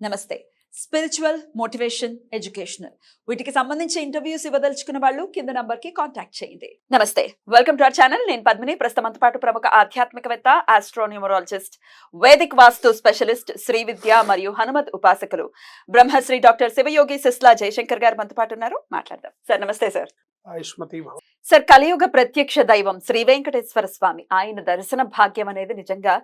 నమస్తే. Spiritual motivation educational వీటికి సంబంధించి ఇంటర్వ్యూస్ ఇవ్వదలుచుకున్న వాళ్ళు కింద నంబర్కి కాంటాక్ట్ చేయండి. నమస్తే. వెల్కమ్ టు అవర్ ఛానల్ నేను పద్మిని. ప్రస్తుతం పాటు ప్రముఖ ఆధ్యాత్మికవేత్త astronumerologist Vedic vastu specialist Sri Vidya మరియు హనుమత్ ఉపాసకులు బ్రహ్మశ్రీ డాక్టర్ శివయోగి సిస్లా జయశంకర్ గారు మనతో పాటు ఉన్నారు. మాట్లాడదాం. సార్ నమస్తే సార్. సార్ కలియుగ ప్రత్యక్ష దైవం శ్రీ వెంకటేశ్వర స్వామి. ఆయన దర్శన భాగ్యం అనేది నిజంగా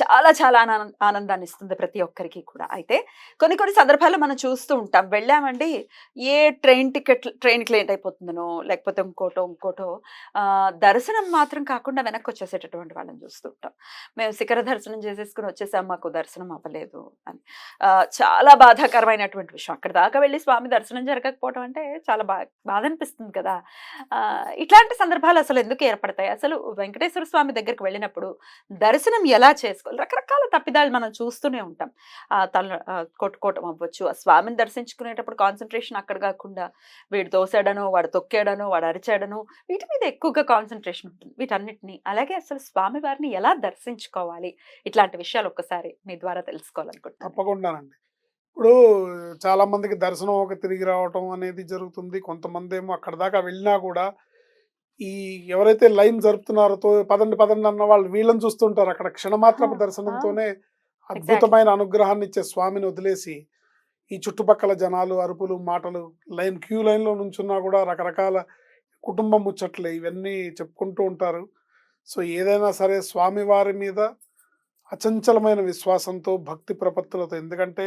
చాలా చాలా ఆనంద- ఆనందాన్ని ఇస్తుంది ప్రతి ఒక్కరికి కూడా. అయితే కొన్ని కొన్ని సందర్భాల్లో మనం చూస్తూ ఉంటాం. వెళ్ళామండి ఏ ట్రైన్ టికెట్ ట్రైన్కి లేట్ అయిపోతుందనో లేకపోతే ఇంకోటో ఇంకోటో దర్శనం మాత్రం కాకుండా వెనక్కి వచ్చేసేటటువంటి వాళ్ళని చూస్తూ ఉంటాం. మేము శిఖర దర్శనం చేసేసుకుని వచ్చేసాం మాకు దర్శనం అవ్వలేదు అని. చాలా బాధాకరమైనటువంటి విషయం. అక్కడ దాకా వెళ్ళి స్వామి దర్శనం జరగకపోవడం అంటే చాలా బా బాధ అనిపిస్తుంది కదా. ఇట్లాంటి సందర్భాలు అసలు ఎందుకు ఏర్పడతాయి? అసలు వెంకటేశ్వర స్వామి దగ్గరికి వెళ్ళినప్పుడు దర్శనం ఎలా చేసుకోవాలి? రకరకాల తప్పిదాలు మనం చూస్తూనే ఉంటాం. తల కొట్టుకోవటం అవ్వచ్చు ఆ స్వామిని దర్శించుకునేటప్పుడు కాన్సన్ట్రేషన్ అక్కడ కాకుండా వీడు తోసాడనో వాడు తొక్కాడనో వాడు అరిచాడనో వీటి మీద ఎక్కువగా కాన్సన్ట్రేషన్ ఉంటుంది. వీటన్నిటిని అలాగే అసలు స్వామి వారిని ఎలా దర్శించుకోవాలి? ఇట్లాంటి విషయాలు ఒక్కసారి మీ ద్వారా తెలుసుకోవాలనుకుంటున్నాను. తప్పకుండానండి ఇప్పుడు చాలా మందికి దర్శనం ఒక తిరిగి రావటం అనేది జరుగుతుంది. కొంతమంది ఏమో అక్కడ దాకా వెళ్ళినా కూడా ఈ ఎవరైతే లైన్ జరుపుతున్నారో తో పదండి పదండి అన్న వాళ్ళు వీళ్ళని చూస్తుంటారు. అక్కడ క్షణమాత్రపు ఆ, దర్శనంతోనే అద్భుతమైన అనుగ్రహాన్ని ఇచ్చే స్వామిని వదిలేసి ఈ చుట్టుపక్కల జనాలు అరుపులు మాటలు లైన్ క్యూ లైన్లో నుంచున్నా కూడా రకరకాల కుటుంబం ముచ్చట్లు ఇవన్నీ చెప్పుకుంటూ ఉంటారు. సో ఏదైనా సరే స్వామివారి మీద అచంచలమైన విశ్వాసంతో భక్తి ప్రపత్తులతో ఎందుకంటే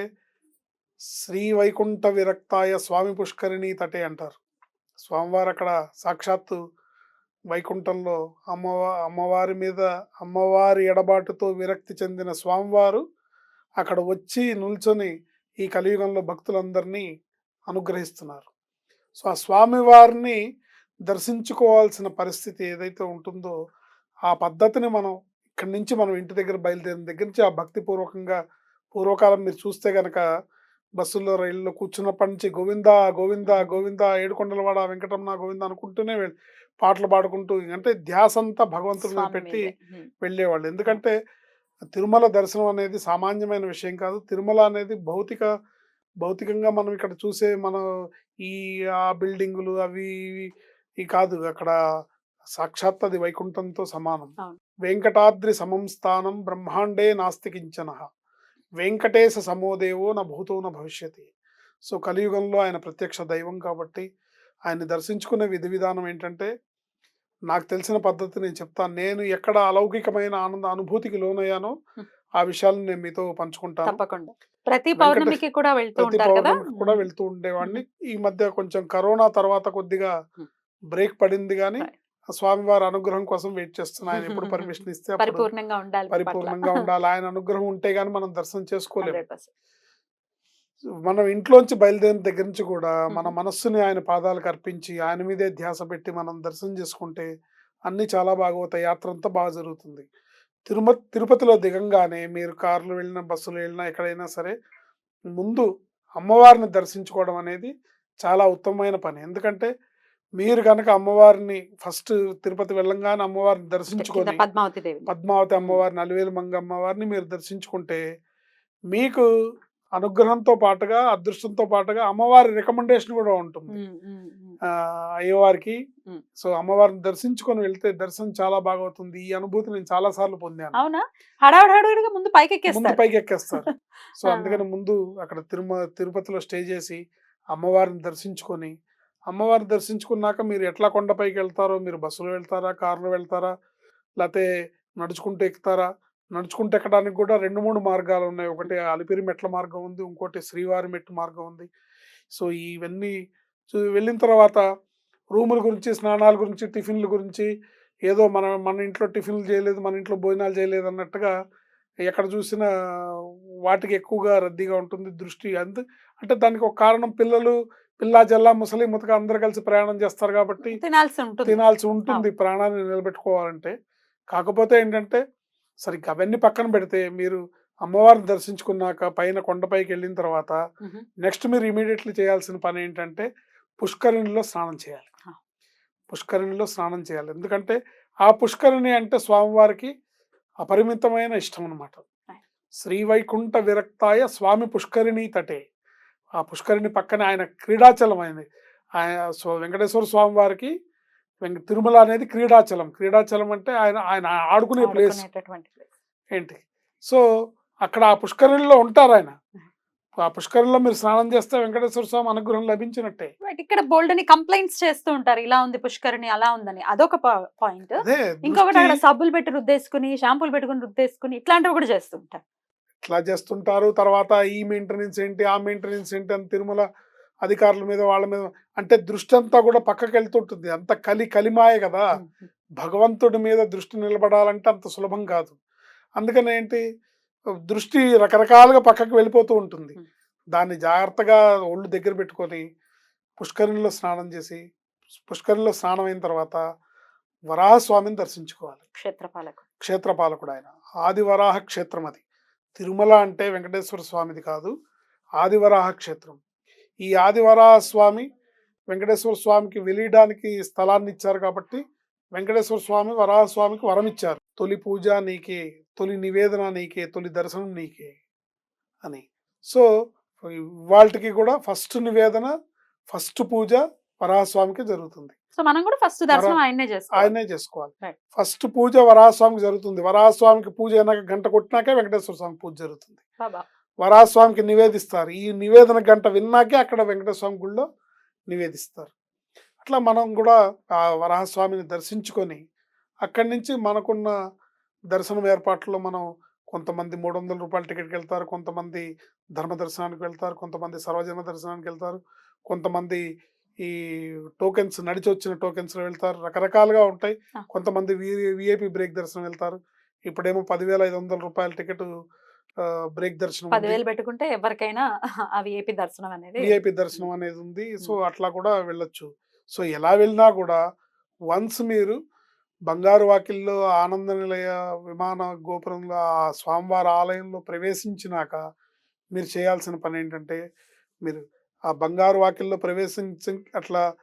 శ్రీ వైకుంఠ విరక్తాయ స్వామి పుష్కరిణి తటే అంటారు. స్వామివారు అక్కడ సాక్షాత్తు వైకుంఠంలో అమ్మవా అమ్మవారి మీద అమ్మవారి ఎడబాటుతో విరక్తి చెందిన స్వామివారు అక్కడ వచ్చి నిల్చొని ఈ కలియుగంలో భక్తులందరినీ అనుగ్రహిస్తున్నారు. సో ఆ స్వామివారిని దర్శించుకోవాల్సిన పరిస్థితి ఏదైతే ఉంటుందో ఆ పద్ధతిని మనం ఇక్కడి నుంచి మనం ఇంటి దగ్గర బయలుదేరిన దగ్గర నుంచి ఆ భక్తిపూర్వకంగా పూర్వకాలం మీరు చూస్తే కనుక బస్సుల్లో రైల్లో కూర్చున్నప్పటి నుంచి గోవిందా గోవిందా గోవిందా ఏడుకొండలవాడ వెంకటరమణ గోవింద అనుకుంటూనే వెళ్- పాటలు పాడుకుంటూ అంటే ధ్యాస అంతా భగవంతుడి మీద స్వామి పెట్టి మీదే. ఉమ్. వెళ్ళేవాళ్ళు ఎందుకంటే తిరుమల దర్శనం అనేది సామాన్యమైన విషయం కాదు తిరుమల అనేది భౌతిక భౌతికంగా మనం ఇక్కడ చూసే మన ఈ ఆ బిల్డింగులు అవి ఇవి ఈ కాదు అక్కడ సాక్షాత్ అది వైకుంఠంతో సమానం అవును. వెంకటాద్రి సమం స్థానం బ్రహ్మాండే నాస్తి కించన వెంకటేశ సమోదేవో నా భూతో నా భవిష్యతి. సో కలియుగంలో ఆయన ప్రత్యక్ష దైవం కాబట్టి ఆయన్ని దర్శించుకునే విధి విధానం ఏంటంటే నాకు తెలిసిన పద్ధతి నేను చెప్తాను. నేను ఎక్కడ అలౌకికమైన ఆనంద అనుభూతికి లోనయ్యానో. ఆ విషయాలను నేను మీతో పంచుకుంటాను. తప్పకుండా. ప్రతి పౌర్ణమికి కూడా వెళ్తూ ప్రతి పౌర్ణమికి కూడా వెళ్తూ ఉండేవాడిని. ఈ మధ్య కొంచెం కరోనా తర్వాత కొద్దిగా. బ్రేక్ పడింది కానీ స్వామివారి అనుగ్రహం కోసం వెయిట్ చేస్తున్నా ఆయన ఎప్పుడు పర్మిషన్ ఇస్తే పరిపూర్ణంగా ఉండాలి. పరిపూర్ణంగా ఉండాలి ఆయన అనుగ్రహం ఉంటే గానీ మనం దర్శనం చేసుకోలేము 100%. మనం ఇంట్లోంచి బయలుదేరిన దగ్గర నుంచి కూడా మన. మనస్సుని ఆయన పాదాలకు అర్పించి ఆయన మీదే ధ్యాస పెట్టి మనం దర్శనం చేసుకుంటే అన్ని చాలా బాగవుతాయి యాత్ర అంతా బాగా జరుగుతుంది తిరుమ తిరుపతిలో దిగంగానే మీరు కార్లు వెళ్ళినా బస్సులు వెళ్ళినా ఎక్కడైనా సరే ముందు అమ్మవారిని దర్శించుకోవడం అనేది చాలా ఉత్తమమైన పని ఎందుకంటే మీరు కనుక అమ్మవారిని ఫస్ట్ తిరుపతి వెళ్ళంగానే అమ్మవారిని దర్శించుకొని పద్మావతి దేవి పద్మావతి అమ్మవారిని అలివేలు మంగ అమ్మవారిని మీరు దర్శించుకుంటే మీకు అనుగ్రహంతో పాటుగా అదృష్టంతో పాటుగా అమ్మవారి రికమెండేషన్ కూడా ఉంటుంది. అయ్యవారికి. సో అమ్మవారిని దర్శించుకొని వెళ్తే దర్శనం చాలా బాగా అవుతుంది ఈ అనుభూతి నేను చాలా సార్లు పొందాను. అవునా? హడావుడి హడావుడిగా ముందు పైకి ఎక్కేస్తారు సో. అందుకని ముందు అక్కడ తిరుమ తిరుపతిలో స్టే చేసి అమ్మవారిని దర్శించుకొని అమ్మవారు దర్శించుకున్నాక మీరు ఎట్లా కొండపైకి వెళ్తారో మీరు బస్సులో వెళ్తారా కారులో వెళ్తారా లేకపోతే నడుచుకుంటూ ఎక్కుతారా? నడుచుకుంటూ ఎక్కడానికి కూడా రెండు మూడు మార్గాలు ఉన్నాయి. ఒకటి అలిపిరి మెట్ల మార్గం ఉంది ఇంకోటి శ్రీవారి మెట్టు మార్గం ఉంది. సో ఇవన్నీ చూ- వెళ్ళిన తర్వాత రూముల గురించి స్నానాల గురించి టిఫిన్ల గురించి ఏదో మన మన ఇంట్లో టిఫిన్లు చేయలేదు మన ఇంట్లో భోజనాలు చేయలేదు అన్నట్టుగా ఎక్కడ చూసినా వాటికి ఎక్కువగా రద్దీగా ఉంటుంది దృష్టి. అంత అంటే దానికి ఒక కారణం పిల్లలు పిల్లా జల్లా ముసలి ముతక అందరు కలిసి ప్రయాణం చేస్తారు కాబట్టి తినాల్సి ఉంటుంది. తినాల్సి ఉంటుంది ప్రాణాన్ని నిలబెట్టుకోవాలంటే. కాకపోతే ఏంటంటే సరిగ్గా అవన్నీ పక్కన పెడితే మీరు అమ్మవారిని దర్శించుకున్నాక పైన కొండపైకి వెళ్ళిన తర్వాత. నెక్స్ట్ మీరు ఇమీడియట్లీ చేయాల్సిన పని ఏంటంటే పుష్కరిణిలో స్నానం చేయాలి. పుష్కరిణిలో స్నానం చేయాలి. ఎందుకంటే ఆ పుష్కరిణి అంటే స్వామివారికి అపరిమితమైన ఇష్టం అనమాట. శ్రీవైకుంఠ విరక్తాయ స్వామి పుష్కరిణి తటే. ఆ పుష్కరిణి పక్కనే ఆయన క్రీడాచలం ఆయన ఆయన సో వెంకటేశ్వర స్వామి వారికి వెంక తిరుమల అనేది క్రీడాచలం. క్రీడాచలం అంటే ఆయన ఆయన ఆడుకునే ప్లేస్. ఏంటి? సో అక్కడ ఆ పుష్కరిణిలో ఉంటారు ఆయన. ఆ పుష్కరిణిలో మీరు స్నానం చేస్తే వెంకటేశ్వర స్వామి అనుగ్రహం లభించినట్టే. ఇక్కడ బోల్డ్ అని కంప్లైంట్స్ చేస్తూ ఉంటారు. ఇలా ఉంది పుష్కరిణి అలా ఉందని. అదొక పాయింట్. ఇంకొకటి అక్కడ సబ్బులు పెట్టి రుద్దేసుకుని షాంపూలు పెట్టుకుని రుద్దేసుకుని ఇట్లాంటివి కూడా చేస్తూ ఇట్లా చేస్తుంటారు. తర్వాత ఈ మెయింటెనెన్స్ ఏంటి ఆ మెయింటెనెన్స్ ఏంటి అని తిరుమల అధికారుల మీద వాళ్ళ మీద అంటే దృష్టి అంతా కూడా పక్కకి వెళ్తుంటుంది అంత కలి కలిమాయ కదా. భగవంతుడి మీద దృష్టి నిలబడాలంటే అంత సులభం కాదు. అందుకని ఏంటి దృష్టి రకరకాలుగా పక్కకి వెళ్ళిపోతూ ఉంటుంది. దాన్ని జాగ్రత్తగా ఒళ్ళు దగ్గర పెట్టుకొని పుష్కరిణిలో స్నానం చేసి పుష్కరిణిలో స్నానం అయిన తర్వాత వరాహస్వామిని దర్శించుకోవాలి. క్షేత్రపాలకు క్షేత్రపాలకుడు ఆయన. ఆదివరాహ క్షేత్రం అది. తిరుమల అంటే వెంకటేశ్వర స్వామిది కాదు ఆదివరాహ క్షేత్రం. ఈ ఆదివరాహ స్వామి వెంకటేశ్వర స్వామికి వెలియడానికి స్థలాన్ని ఇచ్చారు కాబట్టి వెంకటేశ్వర స్వామి వరాహ స్వామికి వరం ఇచ్చారు. తొలి పూజ నీకే తొలి నివేదన నీకే తొలి దర్శనం నీకే అని. సో వాళ్ళకి కూడా ఫస్ట్ నివేదన ఫస్ట్ పూజ వరాహస్వామికి జరుగుతుంది. సో మనం కూడా ఫస్ట్ దర్శనం ఆయన్నే చేసుకోవాలి. ఆయనే చేసుకోవాలి. ఫస్ట్ పూజ వరాహస్వామికి జరుగుతుంది. వరాహస్వామికి పూజ అయినాక గంట కొట్టినాకే వెంకటేశ్వర స్వామి పూజ జరుగుతుంది. వరాహస్వామికి నివేదిస్తారు. ఈ నివేదన గంట విన్నాకే అక్కడ వెంకటేశ్వర స్వామి గుళ్ళో నివేదిస్తారు. అట్లా మనం కూడా ఆ వరాహస్వామిని దర్శించుకొని అక్కడి నుంచి మనకున్న దర్శనం ఏర్పాట్లో మనం కొంతమంది మూడు వందల రూపాయల టికెట్కి వెళ్తారు కొంతమంది ధర్మ దర్శనానికి వెళ్తారు కొంతమంది సర్వజన దర్శనానికి వెళ్తారు కొంతమంది ఈ టోకెన్స్ నడిచి వచ్చిన టోకెన్స్ వెళ్తారు. రకరకాలుగా ఉంటాయి. కొంతమంది విఐపి బ్రేక్ దర్శనం వెళ్తారు. ఇప్పుడేమో పదివేల ఐదు వందల రూపాయల టికెట్ బ్రేక్ దర్శనం. పదివేలు పెట్టుకుంటే ఎవరికైనా అవి ఏపీ దర్శనం అనేది విఐపి దర్శనం అనేది ఉంది. సో అట్లా కూడా వెళ్ళొచ్చు. సో ఎలా వెళ్ళినా కూడా వన్స్ మీరు బంగారు వాకిల్లో ఆనంద నిలయ విమాన గోపురంలో ఆ స్వామివారి ఆలయంలో ప్రవేశించినాక మీరు చేయాల్సిన పని ఏంటంటే మీరు ఆ బంగారు వాకిల్లో ప్రవేశించి అట్లా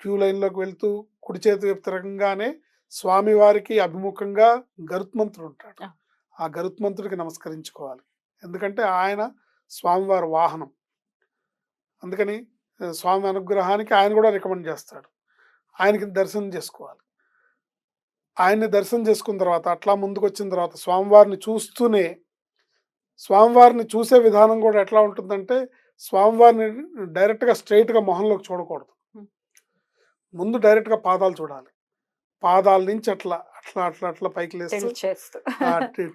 క్యూ లైన్లోకి వెళ్తూ కుడి చేతి వ్యతిరేకంగానే స్వామివారికి అభిముఖంగా గరుత్మంతుడు ఉంటాడు. ఆ. గరుత్మంతుడికి నమస్కరించుకోవాలి. ఎందుకంటే ఆయన స్వామివారి వాహనం. అందుకని స్వామి అనుగ్రహానికి ఆయన కూడా రికమెండ్ చేస్తాడు. ఆయనకి దర్శనం చేసుకోవాలి. ఆయన్ని దర్శనం చేసుకున్న తర్వాత అట్లా ముందుకు వచ్చిన తర్వాత స్వామివారిని చూస్తూనే స్వామివారిని చూసే విధానం కూడా ఎట్లా ఉంటుందంటే స్వామివారిని డైరెక్ట్గా స్ట్రైట్గా మొహంలోకి చూడకూడదు. ముందు డైరెక్ట్గా పాదాలు చూడాలి. పాదాల నుంచి అట్లా అట్లా అట్లా అట్లా పైకి లేస్తూ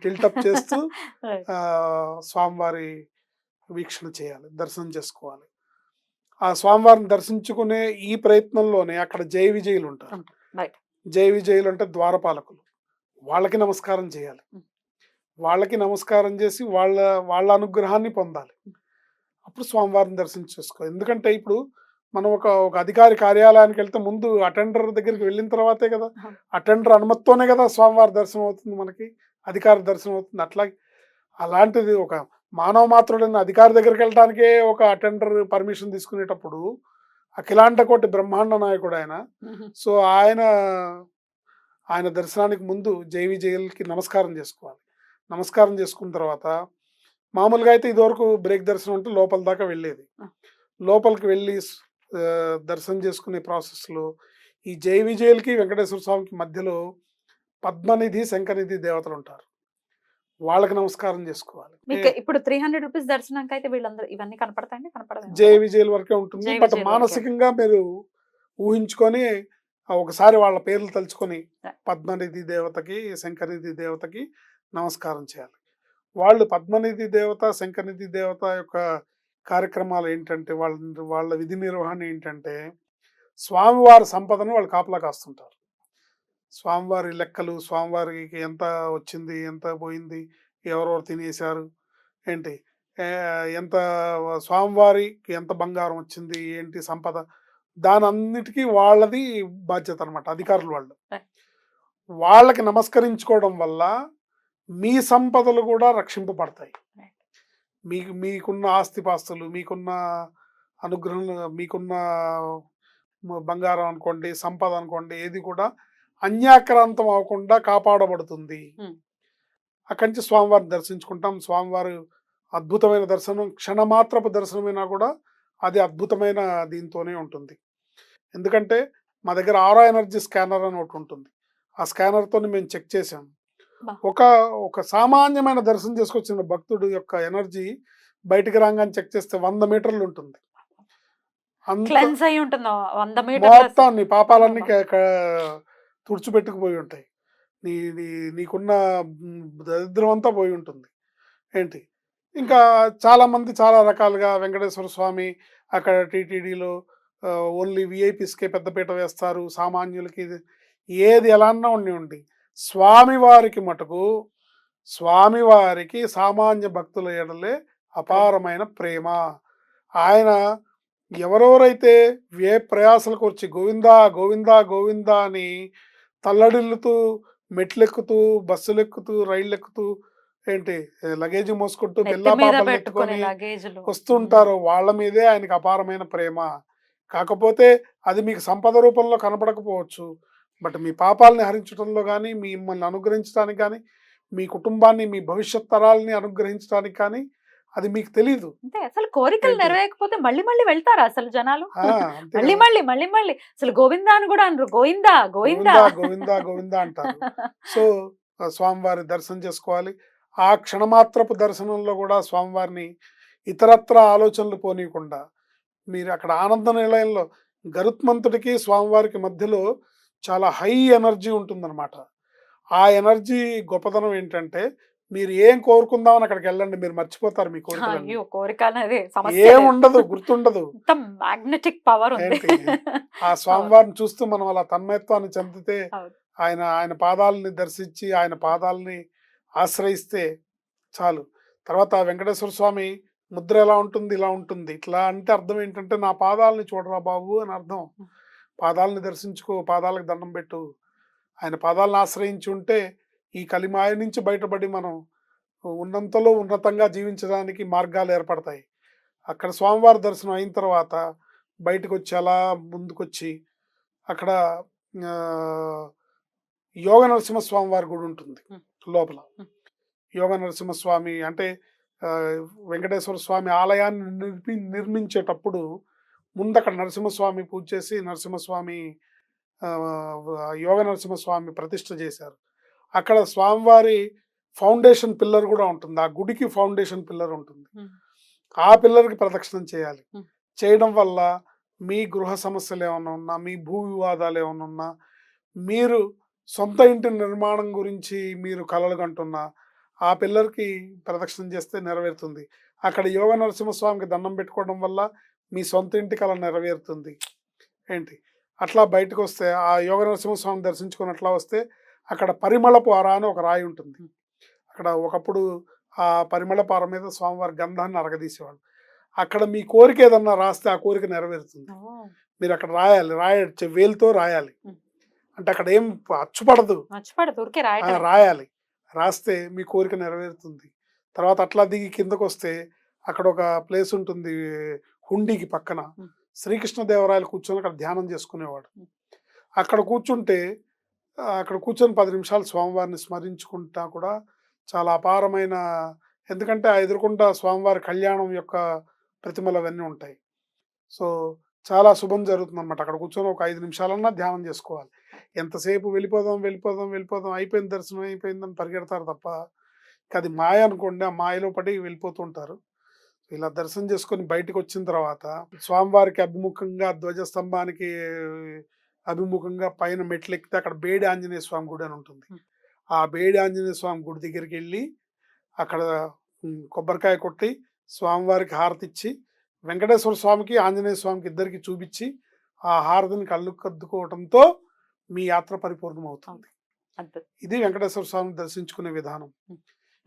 టిల్టప్ చేస్తూ. స్వామివారి వీక్షణ చేయాలి దర్శనం చేసుకోవాలి. ఆ స్వామివారిని దర్శించుకునే ఈ ప్రయత్నంలోనే అక్కడ జయ విజయులు ఉంటారు. జయ విజయులు అంటే ద్వారపాలకులు. వాళ్ళకి నమస్కారం చేయాలి. వాళ్ళకి నమస్కారం చేసి వాళ్ళ వాళ్ళ అనుగ్రహాన్ని పొందాలి. అప్పుడు స్వామివారిని దర్శనం చేసుకో ఎందుకంటే ఇప్పుడు మనం ఒక ఒక అధికారి కార్యాలయానికి వెళ్తే ముందు అటెండర్ దగ్గరికి వెళ్ళిన తర్వాతే కదా. అటెండర్ అనుమతితోనే కదా స్వామివారి దర్శనం అవుతుంది మనకి అధికారి దర్శనం అవుతుంది అట్లా అలాంటిది ఒక మానవ మాత్రుడైన అధికారి దగ్గరికి వెళ్ళడానికే ఒక అటెండర్ పర్మిషన్ తీసుకునేటప్పుడు అఖిలాండ కోటి బ్రహ్మాండ నాయకుడు ఆయన. సో ఆయన ఆయన దర్శనానికి ముందు జై విజయులకి నమస్కారం చేసుకోవాలి నమస్కారం చేసుకున్న తర్వాత మామూలుగా అయితే ఇదివరకు బ్రేక్ దర్శనం అంటే లోపల దాకా వెళ్ళేది. లోపలికి వెళ్ళి దర్శనం చేసుకునే ప్రాసెస్లో ఈ జై విజయులకి వెంకటేశ్వర స్వామికి మధ్యలో పద్మనిధి శంకరనిధి దేవతలు ఉంటారు వాళ్ళకి నమస్కారం చేసుకోవాలి మీకు ఇప్పుడు త్రీ హండ్రెడ్ రూపీస్ దర్శనానికి అయితే వీళ్ళందరూ ఇవన్నీ కనపడతాయండి కనపడదు జై విజయుల వరకే ఉంటుంది బట్. మానసికంగా మీరు ఊహించుకొని ఒకసారి వాళ్ళ పేర్లు తలుచుకొని. పద్మనిధి దేవతకి శంకరనిధి దేవతకి నమస్కారం చేయాలి వాళ్ళు పద్మనిధి దేవత శంకరనిధి దేవత యొక్క కార్యక్రమాలు ఏంటంటే వాళ్ళ వాళ్ళ విధి నిర్వహణ ఏంటంటే స్వామివారి సంపదను వాళ్ళు కాపలా కాస్తుంటారు స్వామివారి లెక్కలు స్వామివారికి ఎంత వచ్చింది ఎంత పోయింది ఎవరెవరు తినేశారు ఏంటి ఎంత స్వామివారికి ఎంత బంగారం వచ్చింది ఏంటి సంపద దాని అన్నిటికీ వాళ్ళది బాధ్యత అనమాట అధికారులు వాళ్ళు. వాళ్ళకి నమస్కరించుకోవడం వల్ల మీ సంపదలు కూడా రక్షింపబడతాయి. మీకు మీకున్న ఆస్తిపాస్తులు మీకున్న అనుగ్రహం మీకున్న బంగారం అనుకోండి సంపద అనుకోండి ఏది కూడా అన్యాక్రాంతం అవ్వకుండా కాపాడబడుతుంది. అక్కడి నుంచి స్వామివారిని దర్శించుకుంటాం స్వామివారు అద్భుతమైన దర్శనం క్షణమాత్రపు దర్శనమైనా కూడా అది అద్భుతమైన దీంతోనే ఉంటుంది ఎందుకంటే మా దగ్గర ఆరో ఎనర్జీ స్కానర్ అని ఒకటి ఉంటుంది ఆ స్కానర్తో మేము చెక్ చేసాం బా. ఒక ఒక సామాన్యమైన దర్శనం చేసుకొచ్చిన భక్తుడు యొక్క ఎనర్జీ బయటికి రాగానే చెక్ చేస్తే వంద మీటర్లు ఉంటుంది. అంత క్లెన్స్ అయి ఉంటుంది. వంద మీటర్ల మొత్తం నీ పాపాలన్నీ తుడిచిపెట్టుకుపోయి ఉంటాయి. నీ నీ నీకున్న దరిద్రం అంతా పోయి ఉంటుంది. ఏంటి? ఇంకా చాలా మంది చాలా రకాలుగా వెంకటేశ్వర స్వామి అక్కడ టీటీడీలో ఓన్లీ విఐపీస్కే పెద్దపీట వేస్తారు. సామాన్యులకి ఏది ఎలా అన్నా ఉండి ఉండి. స్వామివారికి మటుకు స్వామివారికి సామాన్య భక్తుల ఎడలే అపారమైన ప్రేమ. ఆయన ఎవరెవరైతే ఏ ప్రయాసలకు వచ్చి గోవిందా గోవిందా గోవిందా అని తల్లడిల్లుతూ మెట్లెక్కుతూ బస్సులు ఎక్కుతూ రైళ్ళు ఎక్కుతూ ఏంటి లగేజ్ మోసుకుంటూ పెట్టుకునే వస్తుంటారో వాళ్ళ మీదే ఆయనకి అపారమైన ప్రేమ. కాకపోతే అది మీకు సంపద రూపంలో కనపడకపోవచ్చు. బట్ మీ పాపాలని హరించడంలో కానీ మిమ్మల్ని అనుగ్రహించడానికి కానీ మీ కుటుంబాన్ని మీ భవిష్యత్ తరాలని అనుగ్రహించడానికి కానీ అది మీకు తెలీదు. అంటే అసలు కోరికలు ఏంటి? నెరవేరకపోతే మళ్ళీ మళ్ళీ వెళ్తారా అసలు జనాలు? మళ్ళీ. మళ్ళీ మళ్ళీ మళ్ళీ. అసలు గోవిందా అని కూడా అనరు. గోవిందా గోవిందా. గోవిందా గోవిందా అంటారు. సో స్వామివారి దర్శనం చేసుకోవాలి. ఆ క్షణమాత్రపు దర్శనంలో కూడా స్వామివారిని ఇతరత్ర ఆలోచనలు పోనీయకుండా మీరు అక్కడ ఆనంద నిలయంలో గరుత్మంతుడికి స్వామివారికి మధ్యలో చాలా హై ఎనర్జీ ఉంటుందన్నమాట. ఆ ఎనర్జీ గొప్పతనం ఏంటంటే మీరు ఏం కోరుకుందామని అక్కడికి వెళ్ళండి మీరు మర్చిపోతారు మీ కోరిక అనేది సమస్య ఏం ఉండదు గుర్తుండదు. Magnetic power? ఆ స్వామివారిని చూస్తూ మనం అలా తన్మయత్వాన్ని చెందితే. ఆయన ఆయన పాదాలని దర్శించి ఆయన పాదాలని ఆశ్రయిస్తే చాలు. తర్వాత వెంకటేశ్వర స్వామి ముద్ర ఎలా ఉంటుంది ఇలా ఉంటుంది. ఇట్లా అంటే అర్థం ఏంటంటే నా పాదాలని చూడరా బాబు అని అర్థం. పాదాలని దర్శించుకో పాదాలకు దండం పెట్టు ఆయన పాదాలను ఆశ్రయించి ఉంటే ఈ కలిమాయ నుంచి బయటపడి మనం ఉన్నంతలో ఉన్నతంగా జీవించడానికి మార్గాలు ఏర్పడతాయి అక్కడ స్వామివారి దర్శనం అయిన తర్వాత బయటకు వచ్చి అలా ముందుకొచ్చి అక్కడ యోగ నరసింహస్వామి వారి గుడి ఉంటుంది. లోపల. యోగ నరసింహస్వామి అంటే వెంకటేశ్వర స్వామి ఆలయాన్ని నిర్మి నిర్మించేటప్పుడు ముందు అక్కడ నరసింహస్వామి పూజ చేసి నరసింహస్వామి యోగ నరసింహస్వామి ప్రతిష్ఠ చేశారు. అక్కడ స్వామివారి ఫౌండేషన్ పిల్లర్ కూడా ఉంటుంది. ఆ గుడికి ఫౌండేషన్ పిల్లర్ ఉంటుంది. ఆ పిల్లర్కి ప్రదక్షిణం చేయాలి. చేయడం వల్ల మీ గృహ సమస్యలు ఏమైనా ఉన్నా మీ భూ వివాదాలు ఏమైనా ఉన్నా మీరు సొంత ఇంటి నిర్మాణం గురించి మీరు కలలు కంటున్నా ఆ పిల్లర్కి ప్రదక్షిణం చేస్తే నెరవేరుతుంది. అక్కడ యోగ నరసింహస్వామికి దండం పెట్టుకోవడం వల్ల మీ సొంత ఇంటి కళ నెరవేరుతుంది. ఏంటి? అట్లా బయటకు వస్తే ఆ యోగ నరసింహస్వామిని దర్శించుకొని అట్లా వస్తే అక్కడ పరిమళపు అర అని ఒక రాయి ఉంటుంది. అక్కడ ఒకప్పుడు ఆ పరిమళ పార మీద స్వామివారి గంధాన్ని అరగదీసేవాడు అక్కడ మీ కోరిక ఏదన్నా రాస్తే ఆ కోరిక నెరవేరుతుంది. మీరు అక్కడ రాయాలి. రాయ వేలుతో రాయాలి. అంటే అక్కడ ఏం అచ్చుపడదు. రాయాలి. రాస్తే మీ కోరిక నెరవేరుతుంది. తర్వాత అట్లా దిగి కిందకు వస్తే అక్కడ ఒక ప్లేస్ ఉంటుంది హుండీకి పక్కన. శ్రీకృష్ణదేవరాయలు కూర్చొని అక్కడ ధ్యానం చేసుకునేవాడు. అక్కడ కూర్చుంటే అక్కడ కూర్చొని పది నిమిషాలు స్వామివారిని స్మరించుకుంటా కూడా చాలా అపారమైన ఎందుకంటే ఆ ఎదురుకుండా స్వామివారి కళ్యాణం యొక్క ప్రతిమలు అవన్నీ ఉంటాయి. సో చాలా శుభం జరుగుతుంది అనమాట అక్కడ కూర్చొని ఒక ఐదు నిమిషాలన్నా ధ్యానం చేసుకోవాలి. ఎంతసేపు వెళ్ళిపోదాం వెళ్ళిపోదాం వెళ్ళిపోదాం అయిపోయింది దర్శనం అయిపోయిందని పరిగెడతారు తప్ప అది మాయ అనుకోండి ఆ మాయలో పడి వెళ్ళిపోతుంటారు ఇలా దర్శనం చేసుకొని బయటకు వచ్చిన తర్వాత స్వామివారికి అభిముఖంగా ధ్వజస్తంభానికి అభిముఖంగా పైన మెట్లు ఎక్కితే అక్కడ బేడి ఆంజనేయ స్వామి గుడి అని ఉంటుంది. ఆ బేడి ఆంజనేయ స్వామి గుడి దగ్గరికి వెళ్ళి అక్కడ కొబ్బరికాయ కొట్టి స్వామివారికి హారతి ఇచ్చి వెంకటేశ్వర స్వామికి ఆంజనేయ స్వామికి ఇద్దరికి చూపించి ఆ హారతిని కళ్ళు కద్దుకోవడంతో మీ యాత్ర పరిపూర్ణం అవుతుంది అద్భుతం. ఇది వెంకటేశ్వర స్వామిని దర్శించుకునే విధానం.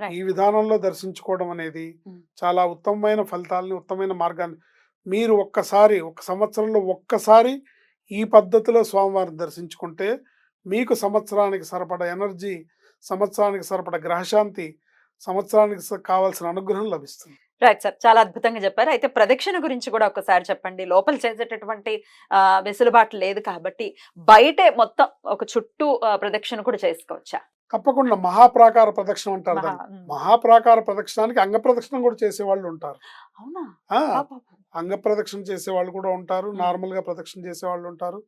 ఈ విధానంలో దర్శించుకోవడం అనేది. చాలా ఉత్తమమైన ఫలితాలని ఉత్తమమైన మార్గాన్ని మీరు ఒక్కసారి ఒక సంవత్సరంలో ఒక్కసారి ఈ పద్ధతిలో స్వామివారిని దర్శించుకుంటే మీకు సంవత్సరానికి సరిపడ ఎనర్జీ సంవత్సరానికి సరిపడ గ్రహశాంతి సంవత్సరానికి కావాల్సిన అనుగ్రహం లభిస్తుంది. Right sir. చాలా అద్భుతంగా చెప్పారు. అయితే ప్రదక్షిణ గురించి కూడా ఒకసారి చెప్పండి. లోపల చేసేటటువంటి వెసులుబాటు లేదు కాబట్టి బయటే మొత్తం ఒక చుట్టూ ప్రదక్షిణ కూడా చేసుకోవచ్చా? తప్పకుండా మహాప్రాకార ప్రదక్షిణ అంటారు దాన్ని. మహాప్రాకార ప్రదక్షిణానికి అంగ ప్రదక్షిణ కూడా చేసేవాళ్ళు ఉంటారు. అంగ ప్రదక్షిణ చేసేవాళ్ళు కూడా ఉంటారు. నార్మల్గా ప్రదక్షిణ చేసేవాళ్ళు ఉంటారు.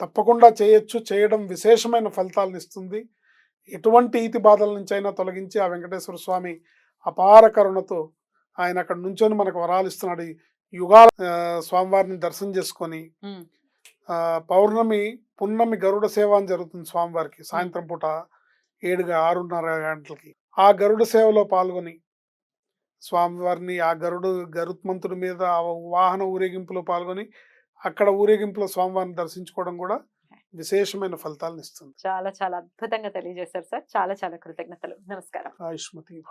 తప్పకుండా చేయొచ్చు. చేయడం విశేషమైన ఫలితాలను ఇస్తుంది. ఎటువంటి ఈతి బాధల నుంచి అయినా తొలగించి ఆ వెంకటేశ్వర స్వామి అపార కరుణతో ఆయన అక్కడ నుంచొని మనకు వరాలు ఇస్తున్నాడు. యుగాల స్వామివారిని దర్శనం చేసుకొని పౌర్ణమి పున్నమి గరుడ సేవ అని జరుగుతుంది స్వామివారికి. సాయంత్రం పూట ఏడుగా ఆరున్నర గంటలకి. ఆ గరుడ సేవలో పాల్గొని స్వామివారిని ఆ గరుడు గరుత్మంతుడి మీద వాహన ఊరేగింపులో పాల్గొని అక్కడ ఊరేగింపులో స్వామివారిని దర్శించుకోవడం కూడా విశేషమైన ఫలితాలను ఇస్తుంది. చాలా చాలా అద్భుతంగా తెలియజేశారు సార్. చాలా చాలా కృతజ్ఞతలు. నమస్కారం. ఆయుష్మతి.